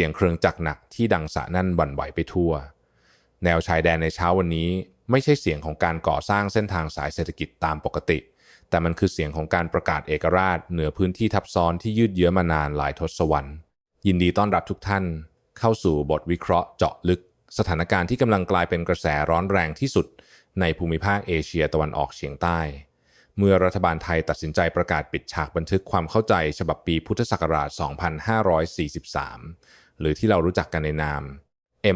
สียงเครื่องจักรหนักที่ดังสะนั่นวันไหวไปทั่ว แนวชายแดนในเช้าวันนี้ไม่ใช่เสียงของการก่อสร้างเส้นทางสายเศรษฐกิจตามปกติ แต่มันคือเสียงของการประกาศเอกราช เหนือพื้นที่ทับซ้อนที่ยืดเยื้อมานานหลายทศวรรษ ยินดีต้อนรับทุกท่าน เข้าสู่บทวิเคราะห์เจาะลึก สถานการณ์ที่กำลังกลายเป็นกระแสร้อนแรงที่สุด ในภูมิภาคเอเชียตะวันออกเฉียงใต้ เมื่อรัฐบาลไทยตัดสินใจประกาศปิดฉากบันทึกความเข้าใจฉบับปีพุทธศักราช 2543 หรือที่เรารู้จักกันในนาม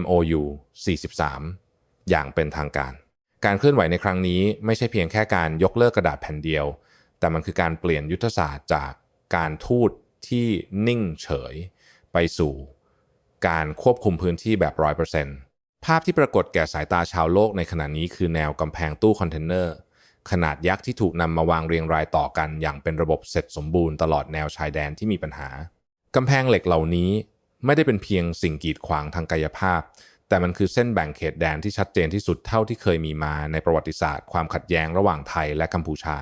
MOU 43 อย่างเป็นทางการ การเคลื่อนไหวในครั้งนี้ไม่ใช่เพียงแค่การยกเลิกกระดาษแผ่นเดียว แต่มันคือการเปลี่ยนยุทธศาสตร์จากการทูตที่นิ่งเฉย ไปสู่การควบคุมพื้นที่แบบร้อยเปอร์เซ็นต์ภาพที่ปรากฏแก่สายตาชาวโลกในขณะนี้คือแนวกำแพงตู้คอนเทนเนอร์ขนาดยักษ์ที่ถูกนำมาวางเรียงรายต่อกันอย่างเป็นระบบเสร็จสมบูรณ์ตลอดแนวชายแดนที่มีปัญหากำแพงเหล็กเหล่านี้ ไม่ได้เป็นเพียงสิ่งกีดขวางทางกายภาพ แต่มันคือเส้นแบ่งเขตแดนที่ชัดเจนที่สุดเท่าที่เคยมีมาในประวัติศาสตร์ ความขัดแย้งระหว่างไทยและกัมพูชา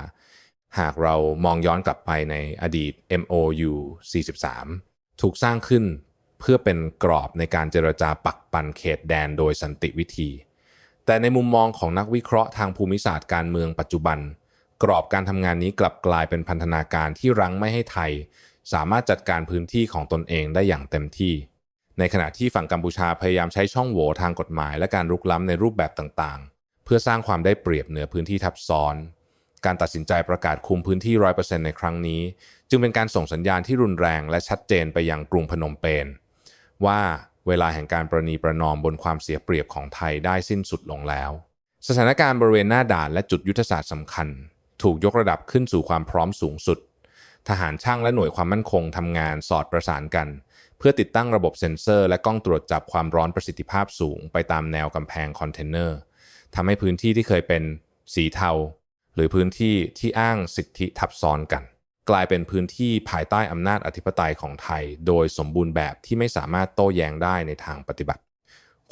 หากเรามองย้อนกลับไปในอดีต MOU 43 ถูกสร้างขึ้นเพื่อเป็นกรอบในการเจรจาปักปันเขตแดนโดยสันติวิธี แต่ในมุมมองของนักวิเคราะห์ทางภูมิศาสตร์การเมืองปัจจุบัน กรอบการทำงานนี้กลับกลายเป็นพันธนาการที่รั้งไม่ให้ไทย สามารถจัดการพื้นที่ของตนเองได้อย่างเต็มที่ ในขณะที่ฝั่งกัมพูชาพยายามใช้ช่องโหว่ทางกฎหมายและการรุกล้ำในรูปแบบต่างๆ เพื่อสร้างความได้เปรียบเหนือพื้นที่ทับซ้อน การตัดสินใจประกาศคุมพื้นที่ 100%ในครั้งนี้ จึงเป็นการส่งสัญญาณที่รุนแรงและชัดเจนไปยังกรุงพนมเปญว่าเวลาแห่งการประนีประนอมบนความเสียเปรียบของไทยได้สิ้นสุดลงแล้ว สถานการณ์บริเวณหน้าด่านและจุดยุทธศาสตร์สำคัญ ถูกยกระดับขึ้นสู่ความพร้อมสูงสุด ทหารช่างและหน่วยความมั่นคงทำงานสอดประสานกัน เพื่อติดตั้งระบบเซ็นเซอร์ และกล้องตรวจจับความร้อนประสิทธิภาพสูง ไปตามแนวกำแพงคอนเทนเนอร์ทำให้พื้นที่ที่เคยเป็นสีเทา หรือพื้นที่ที่อ้างสิทธิทับซ้อนกัน กลายเป็นพื้นที่ภายใต้อำนาจอธิปไตยของไทย โดยสมบูรณ์แบบที่ไม่สามารถโต้แย้งได้ในทางปฏิบัติ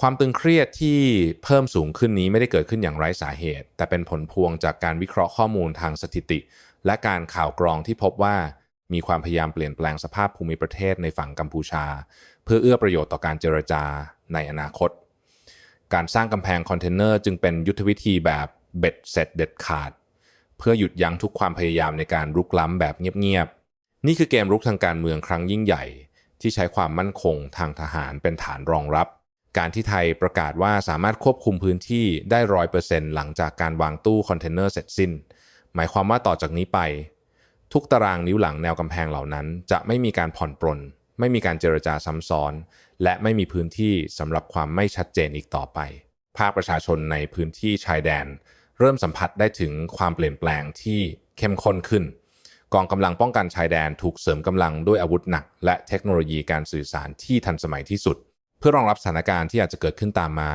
ความตึงเครียดที่เพิ่มสูงขึ้นนี้ไม่ได้เกิดขึ้นอย่างไร้สาเหตุ แต่เป็นผลพวงจากการวิเคราะห์ข้อมูลทางสถิติ และการข่าวกรองที่พบว่ามีความพยายามเปลี่ยนแปลงสภาพภูมิประเทศในฝั่งกัมพูชา เพื่อเอื้อประโยชน์ต่อการเจรจาในอนาคต การสร้างกำแพงคอนเทนเนอร์จึงเป็นยุทธวิธีแบบเบ็ดเสร็จเด็ดขาด เพื่อหยุดยั้งทุกความพยายามในการรุกล้ำแบบเงียบๆ นี่คือเกมรุกทางการเมืองครั้งยิ่งใหญ่ ที่ใช้ความมั่นคงทางทหารเป็นฐานรองรับ การที่ไทยประกาศว่าสามารถควบคุมพื้นที่ได้ร้อยเปอร์เซ็นต์หลังจากการวางตู้คอนเทนเนอร์เสร็จสิ้น หมายความว่าต่อจากนี้ไป ทุกตารางนิ้วหลังแนวกำแพงเหล่านั้น จะไม่มีการผ่อนปรน ไม่มีการเจรจาซ้ำซ้อน และไม่มีพื้นที่สำหรับความไม่ชัดเจนอีกต่อไป ภาคประชาชนในพื้นที่ชายแดน เริ่มสัมผัสได้ถึงความเปลี่ยนแปลงที่เข้มข้นขึ้น กองกำลังป้องกันชายแดนถูกเสริมกำลังด้วยอาวุธหนัก และเทคโนโลยีการสื่อสารที่ทันสมัยที่สุด เพื่อรองรับสถานการณ์ที่อาจจะเกิดขึ้นตามมา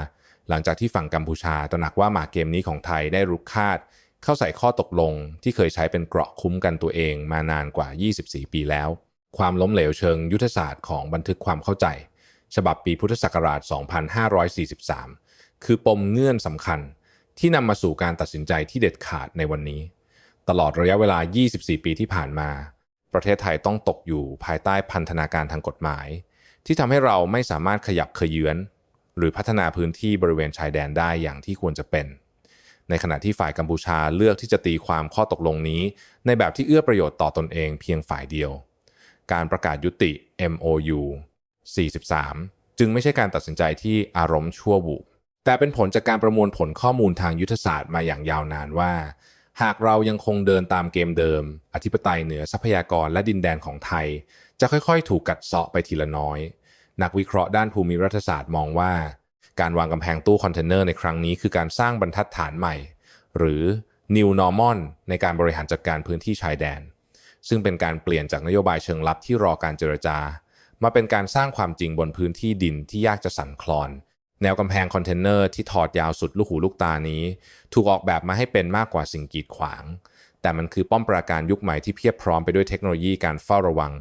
หลังจากที่ฝั่งกัมพูชาตระหนักว่าหมากเกมนี้ของไทยได้รุกคาด เข้าใส่ข้อตกลงที่เคยใช้เป็นเกราะคุ้มกันตัวเองมานานกว่า 24 ปีแล้ว ความล้มเหลวเชิงยุทธศาสตร์ของบันทึกความเข้าใจ ฉบับปีพุทธศักราช 2543 คือปมเงื่อนสำคัญที่นำมาสู่การตัดสินใจที่เด็ดขาดในวันนี้ ตลอดระยะเวลา 24 ปีที่ผ่านมา ประเทศไทยต้องตกอยู่ภายใต้พันธนาการทางกฎหมาย ที่ทำให้เราไม่สามารถขยับเขยื้อน หรือพัฒนาพื้นที่บริเวณชายแดนได้อย่างที่ควรจะเป็น ในขณะที่ฝ่ายกัมพูชาเลือกที่จะตีความข้อตกลงนี้ ในแบบที่เอื้อประโยชน์ต่อตนเองเพียงฝ่ายเดียว การประกาศยุติ MOU 43 จึงไม่ใช่การตัดสินใจที่อารมณ์ชั่ววูบแต่เป็นผลจากการประมวลผลข้อมูลทางยุทธศาสตร์มาอย่างยาวนานว่า หากเรายังคงเดินตามเกมเดิม อธิปไตยเหนือทรัพยากรและดินแดนของไทย จะค่อยๆ ถูกกัดเซาะไปทีละน้อย นักวิเคราะห์ด้านภูมิรัฐศาสตร์มองว่า การวางกำแพงตู้คอนเทนเนอร์ในครั้งนี้คือการสร้างบรรทัดฐานใหม่ หรือ New Normal ในการบริหารจัดการพื้นที่ชายแดน ซึ่งเป็นการเปลี่ยนจากนโยบายเชิงลับที่รอการเจรจา มาเป็นการสร้างความจริงบนพื้นที่ดินที่ยากจะสั่นคลอน แนวกำแพงคอนเทนเนอร์ที่ถอดยาวสุดลูกหูลูกตานี้ ถูกออกแบบมาให้เป็นมากกว่าสิ่งกีดขวาง แต่มันคือป้อมปราการยุคใหม่ที่เพียบพร้อมไปด้วยเทคโนโลยีการเฝ้าระวัง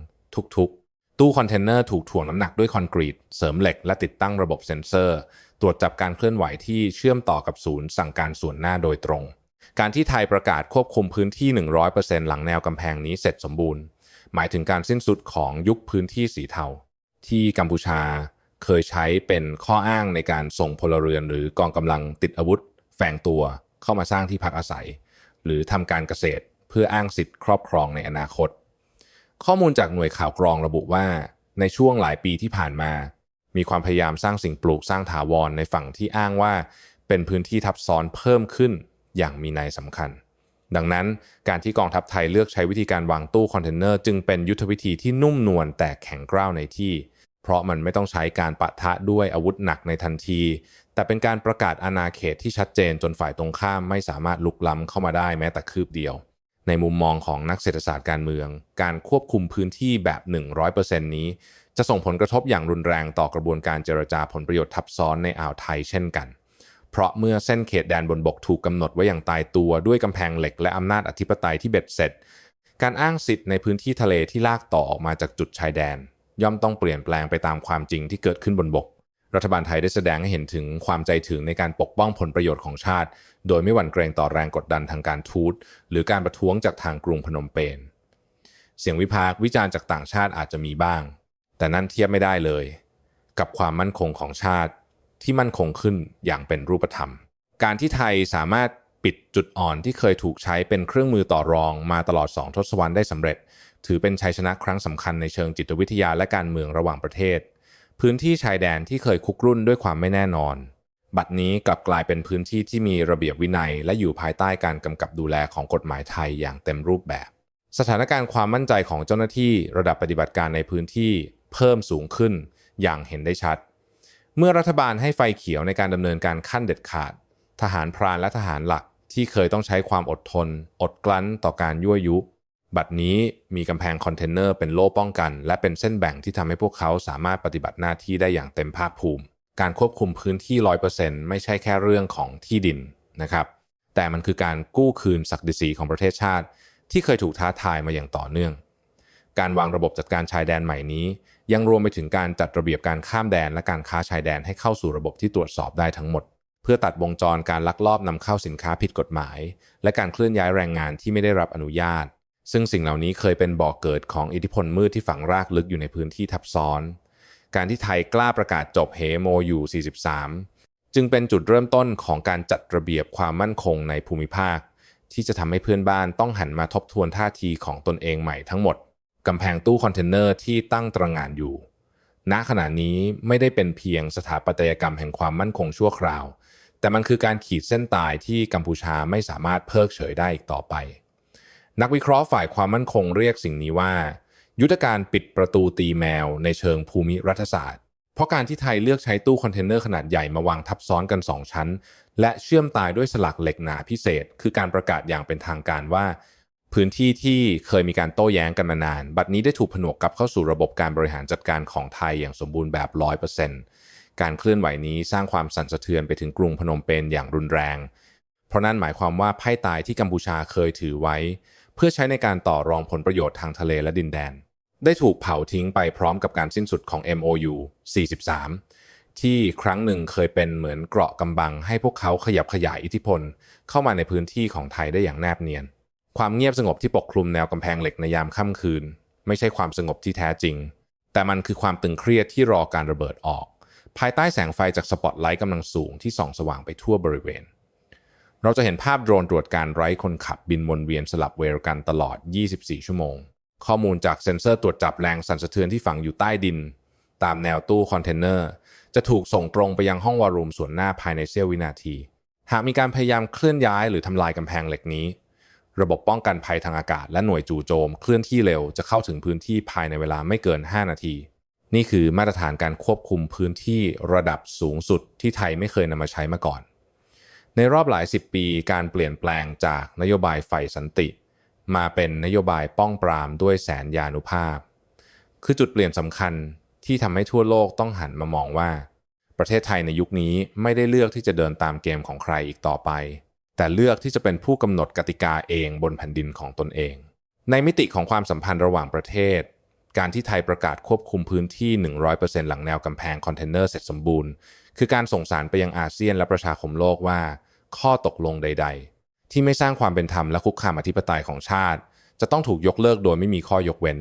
ทุกๆ ตู้คอนเทนเนอร์ถูกถ่วงน้ำหนักด้วยคอนกรีต เสริมเหล็กและติดตั้งระบบเซ็นเซอร์ ตรวจจับการเคลื่อนไหวที่เชื่อมต่อกับศูนย์สั่งการส่วนหน้าโดยตรง การที่ไทยประกาศควบคุมพื้นที่ 100%หลังแนวกำแพงนี้เสร็จสมบูรณ์ หมายถึงการสิ้นสุดของยุคพื้นที่สีเทา ที่กัมพูชาเคยใช้เป็นข้ออ้างในการส่งพลเรือน หรือกองกำลังติดอาวุธ แฝงตัวเข้ามาสร้างที่พักอาศัย หรือทำการเกษตร เพื่ออ้างสิทธิ์ครอบครองในอนาคต ข้อมูลจากหน่วยข่าวกรองระบุว่า ในช่วงหลายปีที่ผ่านมา มีความพยายามสร้างสิ่งปลูกสร้างถาวรในฝั่งที่อ้างว่า เป็นพื้นที่ทับซ้อนเพิ่มขึ้นอย่างมีนัยสำคัญ ดังนั้นการที่กองทัพไทยเลือกใช้วิธีการวางตู้คอนเทนเนอร์จึงเป็นยุทธวิธีที่นุ่มนวลแต่แข็งกร้าวในที่ เพราะมันไม่ต้องใช้การปะทะด้วยอาวุธหนักในทันที แต่เป็นการประกาศอาณาเขตที่ชัดเจนจนฝ่ายตรงข้ามไม่สามารถลุกล้ำเข้ามาได้แม้แต่คืบเดียว ในมุมมองของนักเศรษฐศาสตร์การเมือง การควบคุมพื้นที่แบบ 100%นี้ จะส่งผลกระทบอย่างรุนแรงต่อกระบวนการเจรจาผลประโยชน์ทับซ้อนในอ่าวไทยเช่นกัน เพราะเมื่อเส้นเขตแดนบนบกถูกกำหนดไว้อย่างตายตัวด้วยกำแพงเหล็กและอำนาจอธิปไตยที่เบ็ดเสร็จ การอ้างสิทธิ์ในพื้นที่ทะเลที่ลากต่อออกมาจากจุดชายแดน ย่อมต้องเปลี่ยนแปลงไปตามความจริงที่เกิดขึ้นบนบก รัฐบาลไทยได้แสดงให้เห็นถึงความใจถึงในการปกป้องผลประโยชน์ของชาติ โดยไม่หวั่นเกรงต่อแรงกดดันทางการทูตหรือการประท้วงจากทางกรุงพนมเปญเสียงวิพากษ์วิจารณ์จากต่างชาติอาจจะมีบ้าง แต่นั่นเทียบไม่ได้เลย กับความมั่นคงของชาติที่มั่นคงขึ้นอย่างเป็นรูปธรรม การที่ไทยสามารถปิดจุดอ่อนที่เคยถูกใช้เป็นเครื่องมือต่อรองมาตลอด 2 ทศวรรษได้สำเร็จ ถือเป็นชัยชนะครั้งสำคัญในเชิงจิตวิทยาและการเมืองระหว่างประเทศ พื้นที่ชายแดนที่เคยคุกรุ่นด้วยความไม่แน่นอน บัดนี้กลับกลายเป็นพื้นที่ที่มีระเบียบวินัย และอยู่ภายใต้การกำกับดูแลของกฎหมายไทยอย่างเต็มรูปแบบ สถานการณ์ความมั่นใจของเจ้าหน้าที่ระดับปฏิบัติการในพื้นที่เพิ่มสูงขึ้นอย่างเห็นได้ชัด เมื่อรัฐบาลให้ไฟเขียวในการดำเนินการขั้นเด็ดขาด ทหารพรานและทหารหลักที่เคยต้องใช้ความอดทน อดกลั้นต่อการยั่วยุ บัดนี้มีกำแพงคอนเทนเนอร์เป็นโล่ป้องกัน และเป็นเส้นแบ่งที่ทำให้พวกเขาสามารถปฏิบัติหน้าที่ได้อย่างเต็มภาคภูมิ การควบคุมพื้นที่ 100%ไม่ใช่แค่เรื่องของที่ดินนะครับ แต่มันคือการกู้คืนศักดิ์ศรีของประเทศชาติ ที่เคยถูกท้าทายมาอย่างต่อเนื่อง การวางระบบจัดการชายแดนใหม่นี้ ยังรวมไปถึงการจัดระเบียบการข้ามแดนและการค้าชายแดนให้เข้าสู่ระบบที่ตรวจสอบได้ทั้งหมดเพื่อตัดวงจรการลักลอบนำเข้าสินค้าผิดกฎหมาย และการเคลื่อนย้ายแรงงานที่ไม่ได้รับอนุญาต ซึ่งสิ่งเหล่านี้เคยเป็นบ่อกเกิดของอิทธิพลมืดที่ฝังรากลึกอยู่ในพื้นที่ทับซ้อน การที่ไทยกล้าประกาศจบเฮโมยู43 จึงเป็นจุดเริ่มต้นของการจัดระเบียบความมั่นคงในภูมิภาค ที่จะทำให้เพื่อนบ้านต้องหันมาทบทวนท่าทีของตนเองใหม่ทั้งหมดกำแพงตู้คอนเทนเนอร์ที่ตั้งตระหง่านอยู่ ณ ขณะนี้ไม่ได้เป็นเพียงสถาปัตยกรรมแห่งความมั่นคงชั่วคราว แต่มันคือการขีดเส้นตายที่กัมพูชาไม่สามารถเพิกเฉยได้อีกต่อไป นักวิเคราะห์ฝ่ายความมั่นคงเรียกสิ่งนี้ว่า ยุทธการปิดประตูตีแมวในเชิงภูมิรัฐศาสตร์ เพราะการที่ไทยเลือกใช้ตู้คอนเทนเนอร์ขนาดใหญ่มาวางทับซ้อนกัน 2 ชั้น และเชื่อมตายด้วยสลักเหล็กหนาพิเศษ คือการประกาศอย่างเป็นทางการว่า พื้นที่ที่เคยมีการโต้แย้งกันมานาน บัดนี้ได้ถูกผนวกกลับเข้าสู่ระบบการบริหารจัดการของไทยอย่างสมบูรณ์แบบ 100%การเคลื่อนไหวนี้สร้างความสั่นสะเทือนไปถึงกรุงพนมเปญอย่างรุนแรง เพราะนั่นหมายความว่าไพ่ตายที่กัมพูชาเคยถือไว้ เพื่อใช้ในการต่อรองผลประโยชน์ทางทะเลและดินแดน ได้ถูกเผาทิ้งไปพร้อมกับการสิ้นสุดของ MOU 43 ที่ครั้งหนึ่งเคยเป็นเหมือนเกราะกำบังให้พวกเขาขยับขยายอิทธิพล เข้ามาในพื้นที่ของไทยได้อย่างแนบเนียน ความเงียบสงบที่ปกคลุมแนวกำแพงเหล็กในยามค่ำคืน ไม่ใช่ความสงบที่แท้จริง แต่มันคือความตึงเครียดที่รอการระเบิดออก ภายใต้แสงไฟจากสปอตไลท์กำลังสูงที่ส่องสว่างไปทั่วบริเวณ เราจะเห็นภาพโดรนตรวจการไร้คนขับบินวนเวียนสลับเวรกันตลอด 24 ชั่วโมง ข้อมูลจากเซ็นเซอร์ตรวจจับแรงสั่นสะเทือนที่ฝังอยู่ใต้ดิน ตามแนวตู้คอนเทนเนอร์ จะถูกส่งตรงไปยังห้องวารูมส่วนหน้าภายในเสี้ยววินาที หากมีการพยายามเคลื่อนย้ายหรือทำลายกำแพงเหล็กนี้ ระบบป้องกันภัยทางอากาศและหน่วยจู่โจม เคลื่อนที่เร็วจะเข้าถึงพื้นที่ภายในเวลาไม่เกิน 5 นาที นี่คือมาตรฐานการควบคุมพื้นที่ระดับสูงสุดที่ไทยไม่เคยนำมาใช้มาก่อน ในรอบหลายสิบปีการเปลี่ยนแปลงจากนโยบายไฟสันติ มาเป็นนโยบายป้องปรามด้วยแสนยานุภาพ คือจุดเปลี่ยนสำคัญที่ทำให้ทั่วโลกต้องหันมามองว่า ประเทศไทยในยุคนี้ไม่ได้เลือกที่จะเดินตามเกมของใครอีกต่อไป แต่เลือกที่จะเป็นผู้กำหนดกติกาเองบนแผ่นดินของตนเอง ในมิติของความสัมพันธ์ระหว่างประเทศ การที่ไทยประกาศควบคุมพื้นที่ 100%หลังแนวกำแพงคอนเทนเนอร์เสร็จสมบูรณ์ คือการส่งสารไปยังอาเซียนและประชาคมโลกว่า ข้อตกลงใด ๆ ที่ไม่สร้างความเป็นธรรมและคุกคามอธิปไตยของชาติ จะต้องถูกยกเลิกโดยไม่มีข้อยกเว้น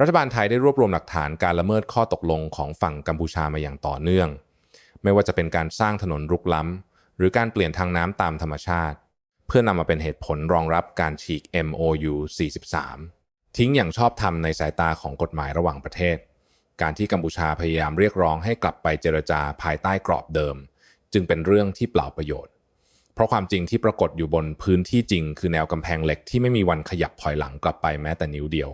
รัฐบาลไทยได้รวบรวมหลักฐานการละเมิดข้อตกลงของฝั่งกัมพูชามาอย่างต่อเนื่อง ไม่ว่าจะเป็นการสร้างถนนรุกล้ำ หรือการเปลี่ยนทางน้ำตามธรรมชาติ เพื่อนำมาเป็นเหตุผลรองรับการฉีก MOU 43 ทิ้งอย่างชอบธรรมในสายตาของกฎหมายระหว่างประเทศการที่กัมพูชาพยายามเรียกร้องให้กลับไปเจรจาภายใต้กรอบเดิม จึงเป็นเรื่องที่เปล่าประโยชน์ เพราะความจริงที่ปรากฏอยู่บนพื้นที่จริง คือแนวกำแพงเหล็กที่ไม่มีวันขยับถอยหลังกลับไปแม้แต่นิ้วเดียว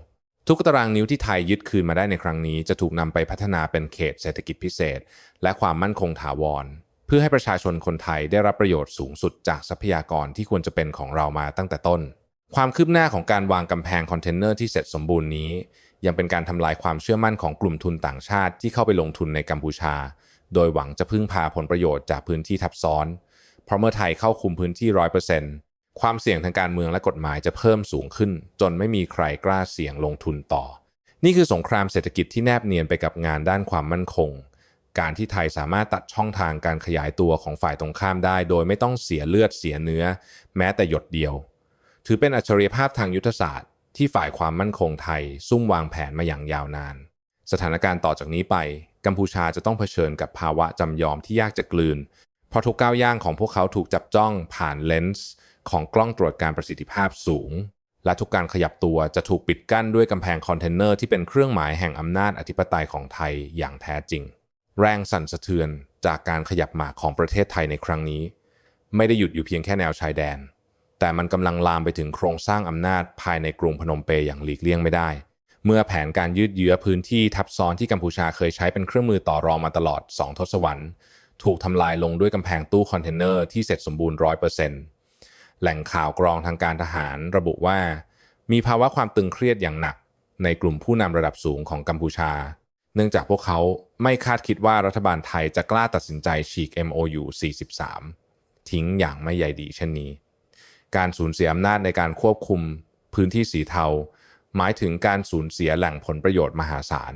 ทุกตารางนิ้วที่ไทยยึดคืนมาได้ในครั้งนี้จะถูกนำไปพัฒนาเป็นเขตเศรษฐกิจพิเศษ และความมั่นคงถาวร เพื่อให้ประชาชนคนไทยได้รับประโยชน์สูงสุดจากทรัพยากรที่ควรจะเป็นของเรามาตั้งแต่ต้น ความคืบหน้าของการวางกำแพงคอนเทนเนอร์ที่เสร็จสมบูรณ์นี้ ยังเป็นการทำลายความเชื่อมั่นของกลุ่มทุนต่างชาติที่เข้าไปลงทุนในกัมพูชา โดยหวังจะพึ่งพาผลประโยชน์จากพื้นที่ทับซ้อน เพราะเมื่อไทยเข้าคุมพื้นที่ร้อยเปอร์เซ็นต์ความเสี่ยงทางการเมืองและกฎหมายจะเพิ่มสูงขึ้น จนไม่มีใครกล้าเสี่ยงลงทุนต่อ นี่คือสงครามเศรษฐกิจที่แนบเนียนไปกับงานด้านความมั่นคง การที่ไทยสามารถตัดช่องทางการขยายตัวของฝ่ายตรงข้ามได้ โดยไม่ต้องเสียเลือดเสียเนื้อ แม้แต่หยดเดียว ถือเป็นอัจฉริยภาพทางยุทธศาสตร์ ที่ฝ่ายความมั่นคงไทย ซุ่มวางแผนมาอย่างยาวนาน สถานการณ์ต่อจากนี้ไป กัมพูชาจะต้องเผชิญกับภาวะจำยอมที่ยากจะกลืน เพราะทุกก้าวย่างของพวกเขาถูกจับจ้องผ่านเลนส์ของกล้องตรวจการประสิทธิภาพสูง และทุกการขยับตัวจะถูกปิดกั้นด้วยกำแพงคอนเทนเนอร์ที่เป็นเครื่องหมายแห่งอำนาจอธิปไตยของไทยอย่างแท้จริง แรงสั่นสะเทือนจากการขยับหมากของประเทศไทยในครั้งนี้ ไม่ได้หยุดอยู่เพียงแค่แนวชายแดน แต่มันกำลังลามไปถึงโครงสร้างอำนาจภายในกรุงพนมเปญอย่างหลีกเลี่ยงไม่ได้ เมื่อแผนการยืดเยื้อพื้นที่ทับซ้อนที่กัมพูชาเคยใช้เป็นเครื่องมือต่อรองมาตลอด 2 ทศวรรษ ถูกทำลายลงด้วยกำแพงตู้คอนเทนเนอร์ที่เสร็จสมบูรณ์ร้อยเปอร์เซ็นต์แหล่งข่าวกรองทางการทหารระบุว่า มีภาวะความตึงเครียดอย่างหนัก ในกลุ่มผู้นำระดับสูงของกัมพูชา เนื่องจากพวกเขาไม่คาดคิดว่ารัฐบาลไทยจะกล้าตัดสินใจฉีก MOU 43 ทิ้งอย่างไม่ใยดีเช่นนี้ การสูญเสียอำนาจในการควบคุมพื้นที่สีเทา หมายถึงการสูญเสียแหล่งผลประโยชน์มหาศาล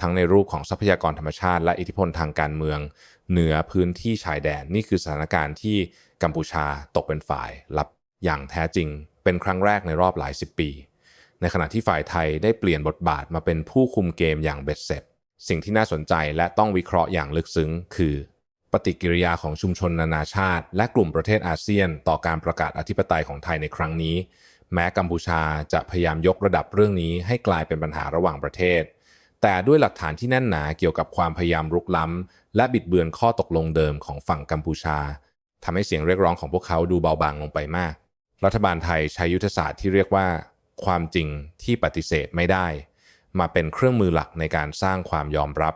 ทั้งในรูปของทรัพยากรธรรมชาติ และอิทธิพลทางการเมือง เหนือพื้นที่ชายแดน นี่คือสถานการณ์ที่กัมพูชาตกเป็นฝ่ายรับอย่างแท้จริง เป็นครั้งแรกในรอบหลายสิบปี ในขณะที่ฝ่ายไทยได้เปลี่ยนบทบาทมาเป็นผู้คุมเกมอย่างเบ็ดเสร็จ สิ่งที่น่าสนใจและต้องวิเคราะห์อย่างลึกซึ้ง คือ ปฏิกิริยาของชุมชนนานาชาติ และกลุ่มประเทศอาเซียน ต่อการประกาศอธิปไตยของไทยในครั้งนี้ แม้กัมพูชาจะพยายามยกระดับเรื่องนี้ให้กลายเป็นปัญหาระหว่างประเทศ แต่ด้วยหลักฐานที่แน่นหนาเกี่ยวกับความพยายามรุกล้ำ และบิดเบือนข้อตกลงเดิมของฝั่งกัมพูชาทำให้เสียงเรียกร้องของพวกเขาดูเบาบางลงไปมาก รัฐบาลไทยใช้ยุทธศาสตร์ที่เรียกว่า ความจริงที่ปฏิเสธไม่ได้ มาเป็นเครื่องมือหลักในการสร้างความยอมรับ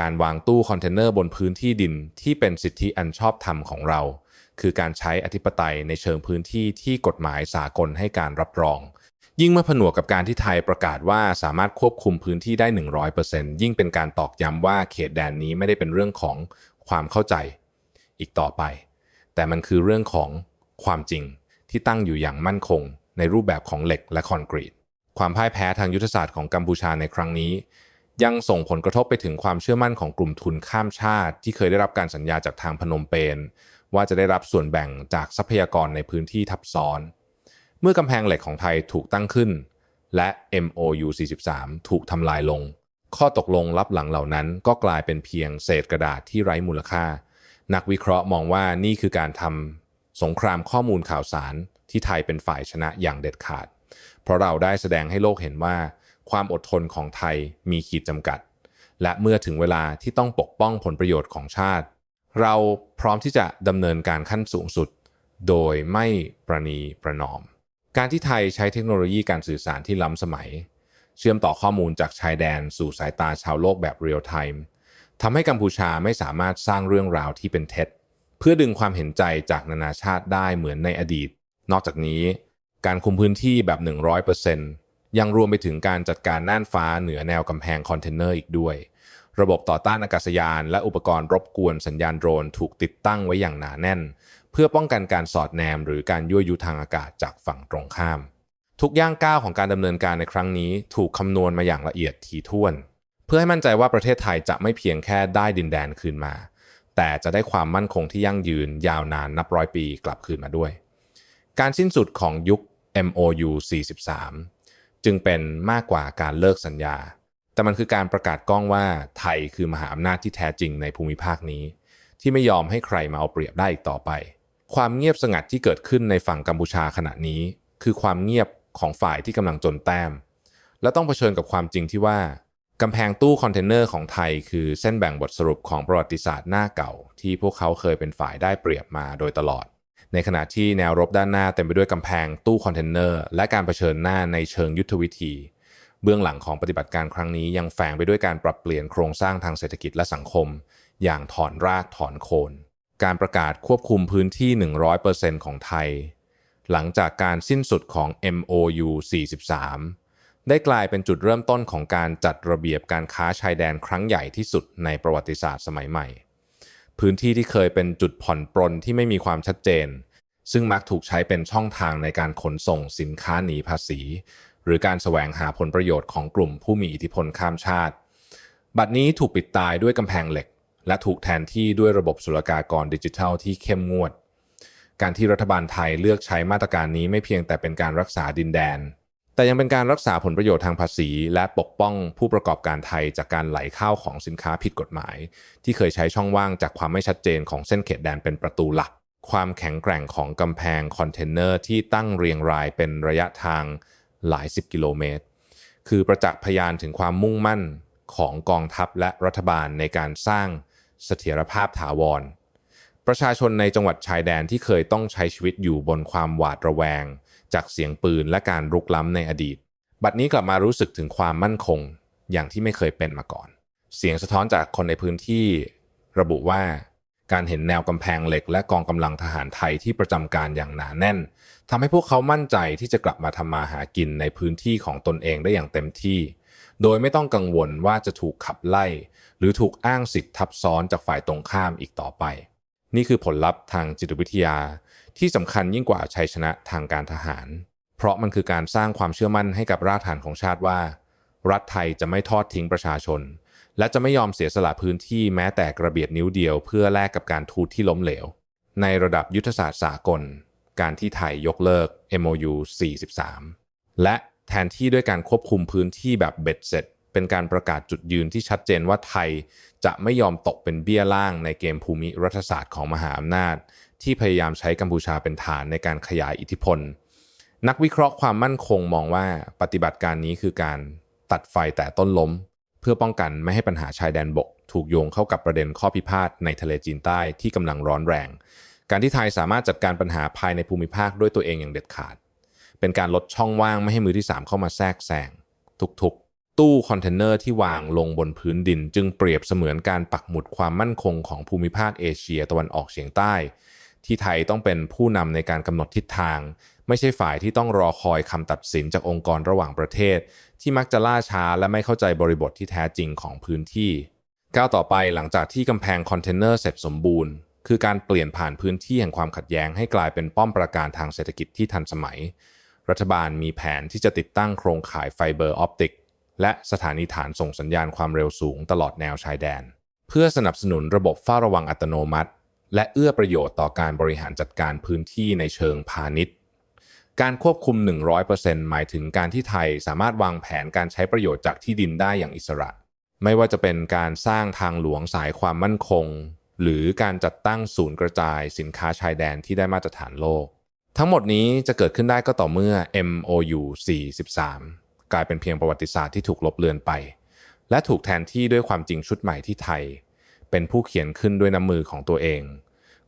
การวางตู้คอนเทนเนอร์บนพื้นที่ดินที่เป็นสิทธิอันชอบธรรมของเรา คือการใช้อธิปไตยในเชิงพื้นที่ที่กฎหมายสากลให้การรับรอง ยิ่งเมื่อผนวกกับการที่ไทยประกาศว่าสามารถควบคุมพื้นที่ได้ 100%ยิ่งเป็นการตอกย้ำว่าเขตแดนนี้ไม่ได้เป็นเรื่องของความเข้าใจอีกต่อไป แต่มันคือเรื่องของความจริงที่ตั้งอยู่อย่างมั่นคง ในรูปแบบของเหล็กและคอนกรีต ความพ่ายแพ้ทางยุทธศาสตร์ของกัมพูชาในครั้งนี้ ยังส่งผลกระทบไปถึงความเชื่อมั่นของกลุ่มทุนข้ามชาติ ที่เคยได้รับการสัญญาจากทางพนมเปญว่าจะได้รับส่วนแบ่งจากทรัพยากรในพื้นที่ทับซ้อน เมื่อกำแพงเหล็กของไทยถูกตั้งขึ้น และ MOU 43 ถูกทำลายลง ข้อตกลงลับหลังเหล่านั้นก็กลายเป็นเพียงเศษกระดาษที่ไร้มูลค่า นักวิเคราะห์มองว่านี่คือการทำสงครามข้อมูลข่าวสารที่ไทยเป็นฝ่ายชนะอย่างเด็ดขาด เพราะเราได้แสดงให้โลกเห็นว่า ความอดทนของไทยมีขีดจำกัด และเมื่อถึงเวลาที่ต้องปกป้องผลประโยชน์ของชาติ เราพร้อมที่จะดำเนินการขั้นสูงสุด โดยไม่ประนีประนอม การที่ไทยใช้เทคโนโลยีการสื่อสารที่ล้ำสมัย เชื่อมต่อข้อมูลจากชายแดนสู่สายตาชาวโลกแบบเรียลไทม์ทำให้กัมพูชาไม่สามารถสร้างเรื่องราวที่เป็นเท็จ เพื่อดึงความเห็นใจจากนานาชาติได้เหมือนในอดีต นอกจากนี้ การคุมพื้นที่แบบ 100%ยังรวมไปถึงการจัดการน่านฟ้าเหนือแนวกำแพงคอนเทนเนอร์อีกด้วย ระบบต่อต้านอากาศยาน และอุปกรณ์รบกวนสัญญาณโดรนถูกติดตั้งไว้อย่างหนาแน่น พื่อป้องกันการสอดแนมหรือการยั่วยุทางอากาศจากฝั่งตรงข้าม ทุกย่างก้าวของการดำเนินการในครั้งนี้ถูกคำนวณมาอย่างละเอียดถี่ถ้วน เพื่อให้มั่นใจว่าประเทศไทยจะไม่เพียงแค่ได้ดินแดนคืนมา แต่จะได้ความมั่นคงที่ยั่งยืนยาวนานนับร้อยปีกลับคืนมาด้วย การสิ้นสุดของยุค MOU 43 จึงเป็นมากกว่าการเลิกสัญญา แต่มันคือการประกาศกล้องว่าไทยคือมหาอำนาจที่แท้จริงในภูมิภาคนี้ ที่ไม่ยอมให้ใครมาเอาเปรียบได้อีกต่อไป ความเงียบสงัดที่เกิดขึ้นในฝั่งกัมพูชาขณะนี้ คือความเงียบของฝ่ายที่กำลังจนแต้ม และต้องเผชิญกับความจริงที่ว่ากำแพงตู้คอนเทนเนอร์ของไทยคือเส้นแบ่งบทสรุปของประวัติศาสตร์หน้าเก่า ที่พวกเขาเคยเป็นฝ่ายได้เปรียบมาโดยตลอด ในขณะที่แนวรบด้านหน้าเต็มไปด้วยกำแพงตู้คอนเทนเนอร์และการเผชิญหน้าในเชิงยุทธวิธี เบื้องหลังของปฏิบัติการครั้งนี้ยังแฝงไปด้วยการปรับเปลี่ยนโครงสร้างทางเศรษฐกิจและสังคม อย่างถอนรากถอนโคน การประกาศควบคุมพื้นที่ 100%ของไทย หลังจากการสิ้นสุดของ MOU 43 ได้กลายเป็นจุดเริ่มต้นของการจัดระเบียบการค้าชายแดนครั้งใหญ่ที่สุดในประวัติศาสตร์สมัยใหม่ พื้นที่ที่เคยเป็นจุดผ่อนปรนที่ไม่มีความชัดเจน ซึ่งมักถูกใช้เป็นช่องทางในการขนส่งสินค้าหนีภาษี หรือการแสวงหาผลประโยชน์ของกลุ่มผู้มีอิทธิพลข้ามชาติ บัดนี้ถูกปิดตายด้วยกำแพงเหล็ก และถูกแทนที่ด้วยระบบศุลกากรดิจิทัลที่เข้มงวด การที่รัฐบาลไทยเลือกใช้มาตรการนี้ไม่เพียงแต่เป็นการรักษาดินแดน แต่ยังเป็นการรักษาผลประโยชน์ทางภาษี และปกป้องผู้ประกอบการไทยจากการไหลเข้าของสินค้าผิดกฎหมาย ที่เคยใช้ช่องว่างจากความไม่ชัดเจนของเส้นเขตแดนเป็นประตูหลัก ความแข็งแกร่งของกำแพงคอนเทนเนอร์ที่ตั้งเรียงรายเป็นระยะทางหลายสิบกิโลเมตร คือประจักษ์พยานถึงความมุ่งมั่นของกองทัพและรัฐบาลในการสร้าง เสถียรภาพถาวร ประชาชนในจังหวัดชายแดนที่เคยต้องใช้ชีวิตอยู่บนความหวาดระแวง จากเสียงปืนและการรุกล้ำในอดีต บัดนี้กลับมารู้สึกถึงความมั่นคงอย่างที่ไม่เคยเป็นมาก่อน เสียงสะท้อนจากคนในพื้นที่ระบุว่าการเห็นแนวกำแพงเหล็กและกองกำลังทหารไทยที่ประจำการอย่างหนาแน่นทำให้พวกเขามั่นใจที่จะกลับมาทำมาหากินในพื้นที่ของตนเองได้อย่างเต็มที่ โดยไม่ต้องกังวลว่าจะถูกขับไล่ หรือถูกอ้างสิทธิ์ทับซ้อนจากฝ่ายตรงข้ามอีกต่อไป นี่คือผลลัพธ์ทางจิตวิทยา ที่สำคัญยิ่งกว่าชัยชนะทางการทหาร เพราะมันคือการสร้างความเชื่อมั่นให้กับรากฐานของชาติว่า รัฐไทยจะไม่ทอดทิ้งประชาชน และจะไม่ยอมเสียสละพื้นที่แม้แต่กระเบียดนิ้วเดียวเพื่อแลกกับการทูตที่ล้มเหลว ในระดับยุทธศาสตร์สากล การที่ไทยยกเลิก MOU 43 และแทนที่ด้วยการควบคุมพื้นที่แบบเบ็ดเสร็จ เป็นการประกาศจุดยืนที่ชัดเจนว่าไทยจะไม่ยอมตกเป็นเบี้ยล่างในเกมภูมิรัฐศาสตร์ของมหาอำนาจ ที่พยายามใช้กัมพูชาเป็นฐานในการขยายอิทธิพล นักวิเคราะห์ความมั่นคงมองว่าปฏิบัติการนี้คือการตัดไฟแต่ต้นล้ม เพื่อป้องกันไม่ให้ปัญหาชายแดนบก ถูกโยงเข้ากับประเด็นข้อพิพาทในทะเลจีนใต้ที่กำลังร้อนแรง การที่ไทยสามารถจัดการปัญหาภายในภูมิภาคด้วยตัวเองอย่างเด็ดขาด เป็นการลดช่องว่างไม่ให้มือที่ 3 เข้ามาแทรกแซงทุกๆ ตู้คอนเทนเนอร์ที่วางลงบนพื้นดิน จึงเปรียบเสมือนการปักหมุดความมั่นคงของภูมิภาคเอเชียตะวันออกเฉียงใต้ ที่ไทยต้องเป็นผู้นำในการกำหนดทิศทาง ไม่ใช่ฝ่ายที่ต้องรอคอยคำตัดสินจากองค์กรระหว่างประเทศ ที่มักจะล่าช้าและไม่เข้าใจบริบทที่แท้จริงของพื้นที่ก้าวต่อไปหลังจากที่กำแพงคอนเทนเนอร์เสร็จสมบูรณ์ คือการเปลี่ยนผ่านพื้นที่แห่งความขัดแย้งให้กลายเป็นป้อมปราการทางเศรษฐกิจที่ทันสมัย รัฐบาลมีแผนที่จะติดตั้งโครงข่ายไฟเบอร์ออปติก และสถานีฐานส่งสัญญาณความเร็วสูงตลอดแนวชายแดน เพื่อสนับสนุนระบบเฝ้าระวังอัตโนมัติ และเอื้อประโยชน์ต่อการบริหารจัดการพื้นที่ในเชิงพาณิชย์ การควบคุม 100%หมายถึงการที่ไทยสามารถวางแผนการใช้ประโยชน์จากที่ดินได้อย่างอิสระ ไม่ว่าจะเป็นการสร้างทางหลวงสายความมั่นคง หรือการจัดตั้งศูนย์กระจายสินค้าชายแดนที่ได้มาตรฐานโลก ทั้งหมดนี้จะเกิดขึ้นได้ก็ต่อเมื่อ MOU 43 กลายเป็นเพียงประวัติศาสตร์ที่ถูกลบเลือนไป และถูกแทนที่ด้วยความจริงชุดใหม่ที่ไทย เป็นผู้เขียนขึ้นด้วยน้ำมือของตัวเอง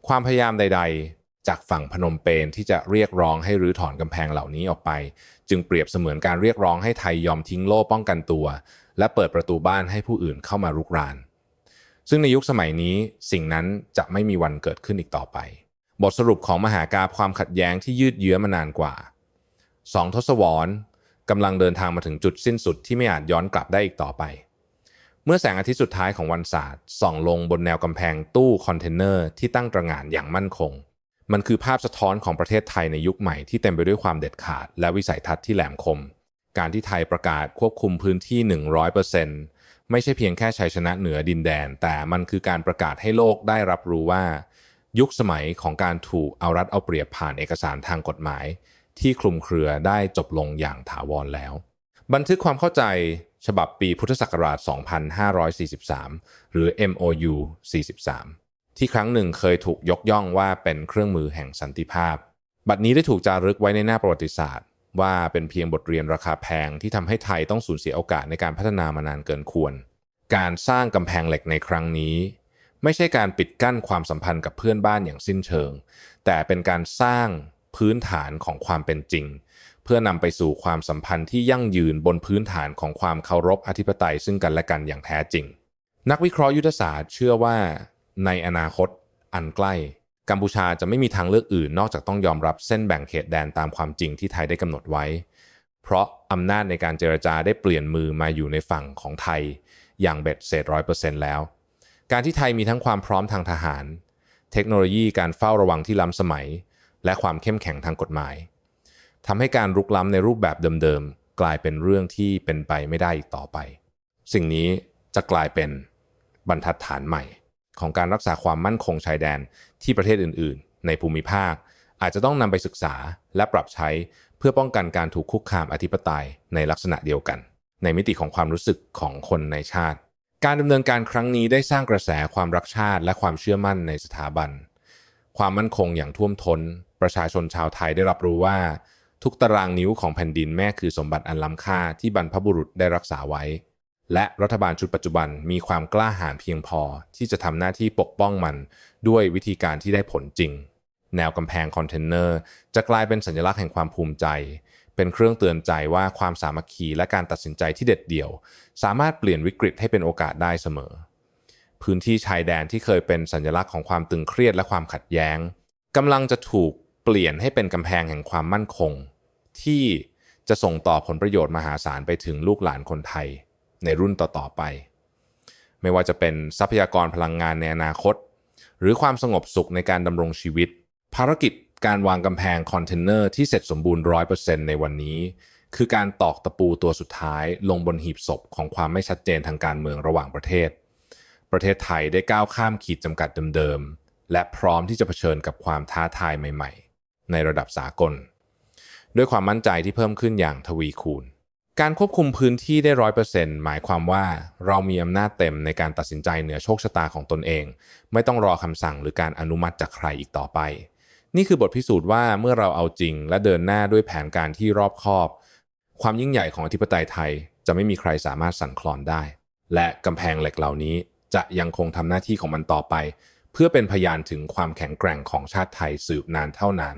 ความพยายามใด ๆ จากฝั่งพนมเปญที่จะเรียกร้องให้รื้อถอนกำแพงเหล่านี้ออกไป จึงเปรียบเสมือนการเรียกร้องให้ไทยยอมทิ้งโล่ป้องกันตัว และเปิดประตูบ้านให้ผู้อื่นเข้ามารุกราน ซึ่งในยุคสมัยนี้สิ่งนั้นจะไม่มีวันเกิดขึ้นอีกต่อไป บทสรุปของมหากาพความขัดแย้งที่ยืดเยื้อมานานกว่าสองทศวรรษ กำลังเดินทางมาถึงจุดสิ้นสุดที่ไม่อาจย้อนกลับได้อีกต่อไป เมื่อแสงอาทิตย์สุดท้ายของวันศาสตร์ส่องลงบนแนวกำแพงตู้คอนเทนเนอร์ที่ตั้งตระหง่านอย่างมั่นคง มันคือภาพสะท้อนของประเทศไทยในยุคใหม่ที่เต็มไปด้วยความเด็ดขาด และวิสัยทัศน์ที่แหลมคม การที่ไทยประกาศควบคุมพื้นที่ 100%ไม่ใช่เพียงแค่ชัยชนะเหนือดินแดน แต่มันคือการประกาศให้โลกได้รับรู้ว่า ยุคสมัยของการถูกเอารัดเอาเปรียบผ่านเอกสารทางกฎหมาย ที่คลุมเครือได้จบลงอย่างถาวรแล้ว บันทึกความเข้าใจฉบับปีพุทธศักราช 2543 หรือ MOU 43 ที่ครั้งหนึ่งเคยถูกยกย่องว่าเป็นเครื่องมือแห่งสันติภาพ บัดนี้ได้ถูกจารึกไว้ในหน้าประวัติศาสตร์ ว่าเป็นเพียงบทเรียนราคาแพงที่ทำให้ไทยต้องสูญเสียโอกาสในการพัฒนามานานเกินควร การสร้างกำแพงเหล็กในครั้งนี้ ไม่ใช่การปิดกั้นความสัมพันธ์กับเพื่อนบ้านอย่างสิ้นเชิง แต่เป็นการสร้าง พื้นฐานของความเป็นจริง เพื่อนำไปสู่ความสัมพันธ์ที่ยั่งยืนบนพื้นฐานของความเคารพอธิปไตยซึ่งกันและกันอย่างแท้จริง นักวิเคราะห์ยุทธศาสตร์เชื่อว่า ในอนาคต อันใกล้กัมพูชาจะไม่มีทางเลือกอื่นนอกจากต้องยอมรับเส้นแบ่งเขตแดนตามความจริงที่ไทยได้กำหนดไว้ เพราะอำนาจในการเจรจาได้เปลี่ยนมือมาอยู่ในฝั่งของไทย อย่างเบ็ดเสร็จร้อยเปอร์เซ็นต์แล้ว การที่ไทยมีทั้งความพร้อมทางทหาร เทคโนโลยีการเฝ้าระวังที่ล้ำสมัย และความเข้มแข็งทางกฎหมายทำให้การรุกล้ำในรูปแบบเดิมๆ กลายเป็นเรื่องที่เป็นไปไม่ได้อีกต่อไป สิ่งนี้จะกลายเป็นบรรทัดฐานใหม่ ของการรักษาความมั่นคงชายแดนที่ประเทศอื่นๆ ในภูมิภาค อาจจะต้องนำไปศึกษาและปรับใช้เพื่อป้องกันการถูกคุกคามอธิปไตยในลักษณะเดียวกัน ในมิติของความรู้สึกของคนในชาติ การดำเนินการครั้งนี้ได้สร้างกระแสความรักชาติ และความเชื่อมั่นในสถาบัน ความมั่นคงอย่างท่วมทน้น ประชาชนชาวไทยได้รับรู้ว่า ทุกตารางนิ้วของแผ่นดินแม่คือสมบัติอันล้ำค่าที่บรรพบุรุษได้รักษาไว้ และรัฐบาลชุดปัจจุบันมีความกล้าหาญเพียงพอที่จะทำหน้าที่ปกป้องมันด้วยวิธีการที่ได้ผลจริง แนวกำแพงคอนเทนเนอร์จะกลายเป็นสัญลักษณ์แห่งความภูมิใจ เป็นเครื่องเตือนใจว่าความสามัคคีและการตัดสินใจที่เด็ดเดี่ยว สามารถเปลี่ยนวิกฤตให้เป็นโอกาสได้เสมอ พื้นที่ชายแดนที่เคยเป็นสัญลักษณ์ของความตึงเครียดและความขัดแย้งกำลังจะถูก เปลี่ยนให้เป็นกำแพงแห่งความมั่นคง ที่จะส่งต่อผลประโยชน์มหาศาลไปถึงลูกหลานคนไทยในรุ่นต่อๆไป ไม่ว่าจะเป็นทรัพยากรพลังงานในอนาคต หรือความสงบสุขในการดำรงชีวิต ภารกิจการวางกำแพงคอนเทนเนอร์ที่เสร็จสมบูรณ์ 100%ในวันนี้ คือการตอกตะปูตัวสุดท้ายลงบนหีบศพของความไม่ชัดเจนทางการเมืองระหว่างประเทศ ประเทศไทยได้ก้าวข้ามขีดจำกัดเดิมๆและพร้อมที่จะเผชิญกับความท้าทายใหม่ ๆ ในระดับสากล ด้วยความมั่นใจที่เพิ่มขึ้นอย่างทวีคูณ การควบคุมพื้นที่ได้ร้อยเปอร์เซ็นต์หมายความว่าเรามีอำนาจเต็มในการตัดสินใจเหนือโชคชะตาของตนเอง ไม่ต้องรอคำสั่งหรือการอนุมัติจากใครอีกต่อไป นี่คือบทพิสูจน์ว่าเมื่อเราเอาจริง และเดินหน้าด้วยแผนการที่รอบคอบ ความยิ่งใหญ่ของอธิปไตยไทย จะไม่มีใครสามารถสั่นคลอนได้ และกำแพงเหล็กเหล่านี้จะยังคงทำหน้าที่ของมันต่อไป เพื่อเป็นพยานถึงความแข็งแกร่งของชาติไทยสืบนานเท่านาน